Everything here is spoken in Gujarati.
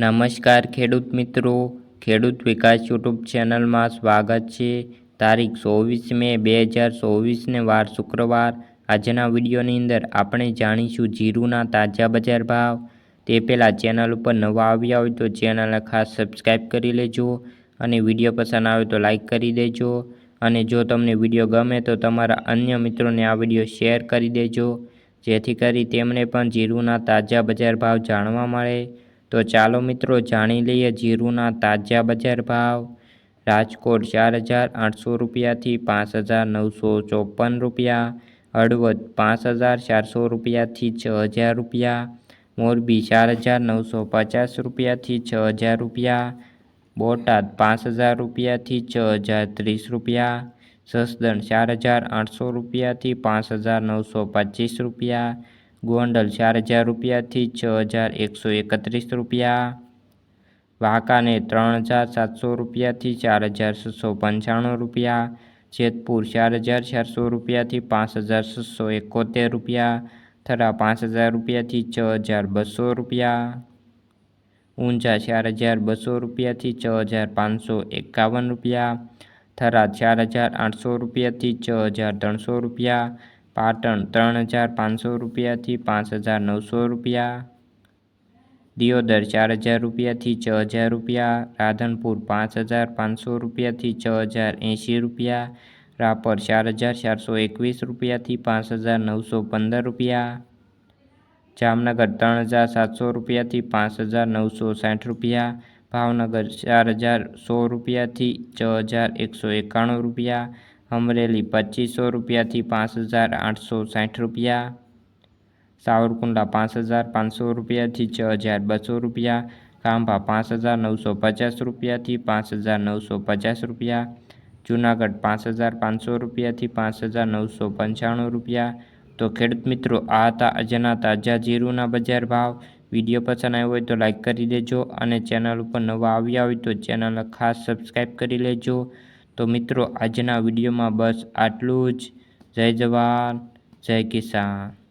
નમસ્કાર ખેડૂત મિત્રો. ખેડૂત વિકાસ યુટ્યુબ ચેનલમાં સ્વાગત છે. તારીખ ચોવીસ મે બે હજાર ચોવીસને વાર શુક્રવાર. આજના વિડીયોની અંદર આપણે જાણીશું જીરુના તાજા બજાર ભાવ. તે પહેલાં ચેનલ ઉપર નવા આવ્યા હોય તો ચેનલને ખાસ સબસ્ક્રાઈબ કરી લેજો અને વીડિયો પસંદ આવે તો લાઈક કરી દેજો. અને જો તમને વીડિયો ગમે તો તમારા અન્ય મિત્રોને આ વીડિયો શેર કરી દેજો. જેથી કરી તેમને પણ જીરુના તાજા બજાર ભાવ જાણવા મળે. તો ચાલો મિત્રો જાણી લઈએ જીરુના તાજા બજાર ભાવ. રાજકોટ ચાર હજાર આઠસો રૂપિયાથી પાંચ હજાર નવસો ચોપન રૂપિયા. હળવદ પાંચ હજાર ચારસો રૂપિયાથી છ હજાર રૂપિયા. મોરબી ચાર હજાર નવસો પચાસ રૂપિયાથી છ હજાર રૂપિયા. બોટાદ પાંચ હજાર રૂપિયાથી છ હજાર ત્રીસ રૂપિયા. સસદણ ચાર હજાર આઠસો રૂપિયાથી પાંચ હજાર નવસો પચીસ રૂપિયા. ગોંડલ ચાર હજાર રૂપિયાથી છ હજાર એકસો એકત્રીસ રૂપિયા. વાંકાને ત્રણ હજાર સાતસો રૂપિયાથી ચાર હજાર છસો પંચાણું રૂપિયા. જેતપુર ચાર હજાર ચારસો રૂપિયાથી પાંચ હજાર છસો એકોતેર રૂપિયા. થરા પાંચ હજાર રૂપિયાથી છ હજાર બસો રૂપિયા. ઊંઝા ચાર હજાર બસો રૂપિયાથી છ હજાર પાંચસો એકાવન રૂપિયા. થરા ચાર હજાર આઠસો રૂપિયાથી છ હજાર ત્રણસો રૂપિયા. પાટણ ત્રણ હજાર પાંચસો રૂપિયાથી પાંચ હજાર નવસો રૂપિયા. દિયોદર ચાર હજાર રૂપિયાથી છ હજાર રૂપિયા. રાધનપુર પાંચ હજાર પાંચસો રૂપિયાથી છ હજાર એંશી રૂપિયા. રાપર ચાર હજાર ચારસો એકવીસ રૂપિયાથી પાંચ હજાર નવસો પંદર રૂપિયા. જામનગર ત્રણ હજાર સાતસો રૂપિયાથી પાંચ હજાર નવસો સાઠ રૂપિયા. ભાવનગર ચાર હજાર સો રૂપિયાથી છ હજાર એકસો એકાણું રૂપિયા. અમરેલી પચીસો રૂપિયાથી પાંચ હજાર આઠસો સાઠ રૂપિયા. સાવરકુંડલા પાંચ હજાર પાંચસો રૂપિયાથી છ હજાર બસો રૂપિયા. ખાંભા પાંચ હજાર નવસો પચાસ રૂપિયાથી પાંચ હજાર નવસો પચાસ રૂપિયા. જુનાગઢ પાંચ હજાર પાંચસો રૂપિયાથી પાંચ હજાર નવસો પંચાણું રૂપિયા. તો ખેડૂત મિત્રો, આ હતા આજના તાજા જીરુના બજાર ભાવ. વીડિયો પસંદ આવ્યો હોય તો લાઇક કરી દેજો અને ચેનલ ઉપર નવા આવ્યા હોય તો ચેનલ ખાસ સબસ્ક્રાઈબ કરી લેજો. તો મિત્રો આજના વિડીયોમાં બસ આટલું જ. જય જવાન જય કિસાન.